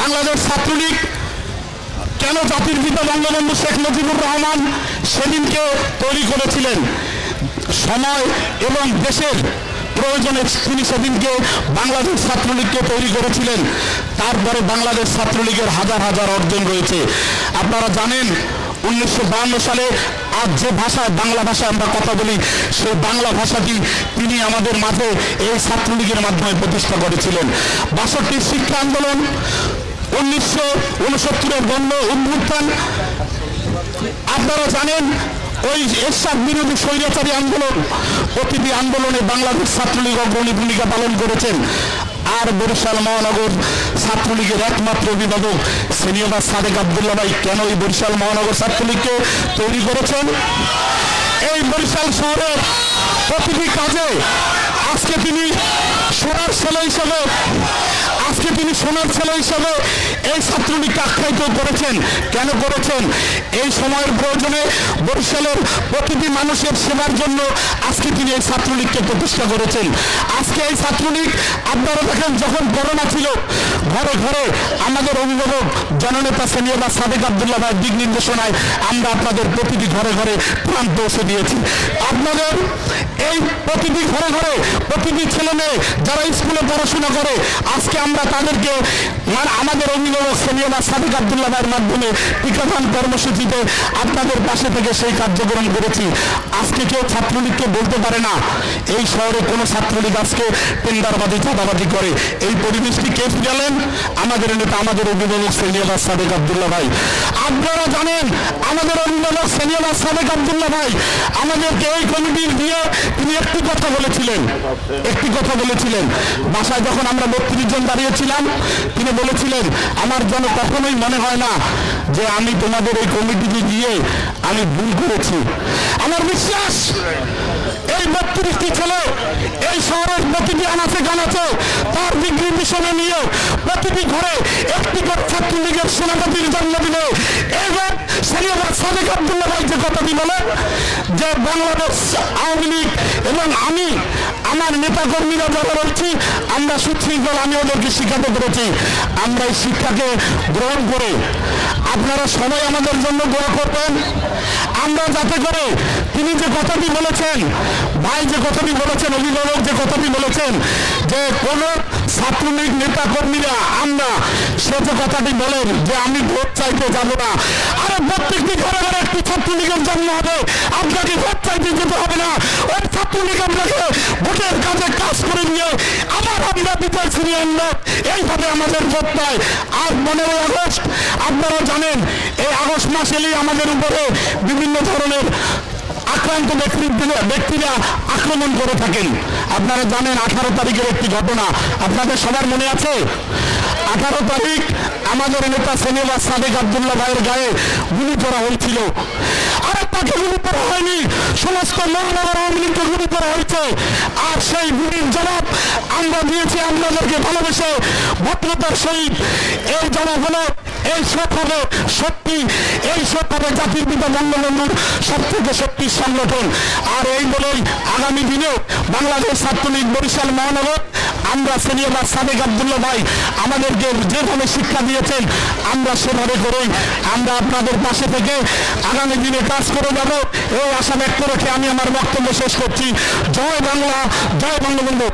বাংলাদেশ ছাত্রলীগ, কেন জাতির পিতা বঙ্গবন্ধু শেখ মুজিবুর রহমান সেদিনকে তৈরি করেছিলেন? সময় এবং দেশের প্রয়োজনে তিনি সেদিনকে বাংলাদেশ ছাত্রলীগকে তৈরি করেছিলেন। তারপরে বাংলাদেশ ছাত্রলীগের হাজার হাজার অর্জন রয়েছে। আপনারা জানেন, উনিশশো সালে আজ যে ভাষায়, বাংলা ভাষায় আমরা কথা বলি, সেই বাংলা ভাষাটি তিনি আমাদের মাঝে এই ছাত্রলীগের মাধ্যমে প্রতিষ্ঠা করেছিলেন। বাষট্টির শিক্ষা আন্দোলন উনিশশো উনসত্তরের গণ্য উদ্ভুত্থান আপনারা জানেন, ওই এরশাদ বিরোধী স্বৈরাচারী আন্দোলন প্রতিটি আন্দোলনে বাংলাদেশ ছাত্রলীগ অগ্রণী ভূমিকা পালন করেছেন। আর বরিশাল মহানগর ছাত্রলীগের একমাত্র অভিভাবক সিনিয়র সাদেক আবদুল্লাহ ভাই কেন এই বরিশাল মহানগর ছাত্রলীগকে তৈরি করেছেন? এই বরিশাল শহরের প্রতিটি কাজে আজকে তিনি সোনার ছেলে হিসাবে, আজকে তিনি সোনার ছেলে হিসাবে এই ছাত্রলীগকে আখ্যায়িত করেছেন। কেন করেছেন? এই সময়ের প্রয়োজনে বরিশালের প্রতিটি মানুষের সেবার জন্য আজকে তিনি এই ছাত্রলীগকে প্রতিষ্ঠা করেছেন। আজকে এই ছাত্রলীগ, আপনারা দেখেন যখন করোনা ছিল ঘরে ঘরে আমাদের অভিভাবক, জননেতা সিনিয়র সাদেক আবদুল্লাহ ভাই দিক নির্দেশনায় আমরা আপনাদের প্রতিটি ঘরে ঘরে প্রাণ পৌঁছে দিয়েছি। আপনাদের এই প্রতিটি ঘরে ঘরে প্রতিটি ছেলে মেয়ে যারা স্কুলে পড়াশোনা করে, আজকে আমরা তাদেরকে মানে আমাদের অভিভাবক, সিনিয়র সাদিক আবদুল্লাহ ভাইয়ের মাধ্যমে টিকাদান কর্মসূচিতে আপনাদের পাশে থেকে সেই কার্যক্রম করেছি। আজকে কেউ ছাত্রলীগকে বলতে পারে না, এই শহরে কোনো ছাত্রলীগ আজকে টেন্ডারবাদী চাঁদাবাদি করে। এই পরিবেশটি কে ফিরালেন আমাদের নেতা, আমাদের অভিভাবক সিনিয়র সাদেক আবদুল্লাহ ভাই। আপনারা জানেন, আমাদের অভিভাবক সিনিয়র সাদেক আবদুল্লাহ ভাই, আমাদেরকে এই কমিটির দিয়ে তিনি একটি কথা বলেছিলেন। একটি কথা বলেছিলেন। বাসায় যখন আমরা বত্রিশ জন দাঁড়িয়েছিলাম, তিনি বলেছিলেন, আমার যেন কখনোই মনে হয় না যে আমি তোমাদের এই কমিটিতে গিয়ে আমি ভুল করেছি। আমার বিশ্বাস, এই বত্রিশটি ছেলে এই শহরের প্রতিটি আনাচে গানাচে তার দিক নির্দেশনা নিয়ে প্রতিটি ঘরে একটি করে ছাত্রলীগের সেনাপতির জন্মদিনে এবার সিনিয়র সাদেক আবদুল্লাহ ভাই যে কথাটি বলে? যে বাংলাদেশ আওয়ামী লীগ এবং আমি, আমার নেতা কর্মীরা যারা রয়েছি আমরা সুশৃঙ্খল, আমি ওদেরকে শিক্ষাতে করেছি আমরা এই শিক্ষাকে গ্রহণ করে। আপনারা সবাই আমাদের জন্য দোয়া করবেন। আমরা যাতে করে তিনি যে কথাটি বলেছেন, ভাই যে কথাটি বলেছেন, অভিভাবক যে কথাটি বলেছেন, যে কোন ছাত্রলীগ নেতা কর্মীরা আমরা সে যে কথাটি বলেন, যে আমি ভোট চাইতে যাব না। আরে প্রত্যেকটি একটি ছাত্রলীগের জন্ম হবে। আপনাকে ভোট যেতে হবে না। ওই ছাত্রলীগ আপনাকে ভোটের কাজে কাজ করে নিয়ে আবার আমরা বিজয় ফিরিয়ে আনলো এইভাবে আমাদের ভোট পায় আর পনেরোই আগস্ট আপনারা জানেন, এই আগস্ট মাস এলেই আমাদের উপরে বিভিন্ন ধরনের আক্রান্ত ব্যক্তিরা ব্যক্তিরা আক্রমণ করে থাকেন। আপনারা জানেন আঠারো তারিখের একটি ঘটনা। আপনাদের সবার মনে আছে? আঠারো তারিখ আমাদের নেতা সেনেবা সাদেক আবদুল্লাহ ভাইয়ের গায়ে গুলি করা হয়েছিল। আর তাকে গুলি করা হয়নি, সমস্ত মহানগর আওয়ামী লীগকে গুলি করা হয়েছে। আর সেই গুলির জবাব আমরা দিয়েছি আপনাদেরকে ভালোবেসে। ভদ্রতার সহিত এই জবাব হলো এই সব হবে সত্যি, এই সব হবে জাতির পিতা বঙ্গবন্ধুর সব থেকে শক্তির সংগঠন। আর এই বলেই আগামী দিনেও বাংলাদেশ ছাত্রলীগ বরিশাল মহানগর আমরা সিনিয়র সাদেক আবদুল্লাহ ভাই আমাদেরকে যেভাবে শিক্ষা দিয়েছেন, আমরা সেভাবে করেই আমরা আপনাদের পাশে থেকে আগামী দিনে কাজ করে যাব। এই আশা ব্যক্ত রেখে আমি আমার বক্তব্য শেষ করছি। জয় বাংলা, জয় বঙ্গবন্ধু।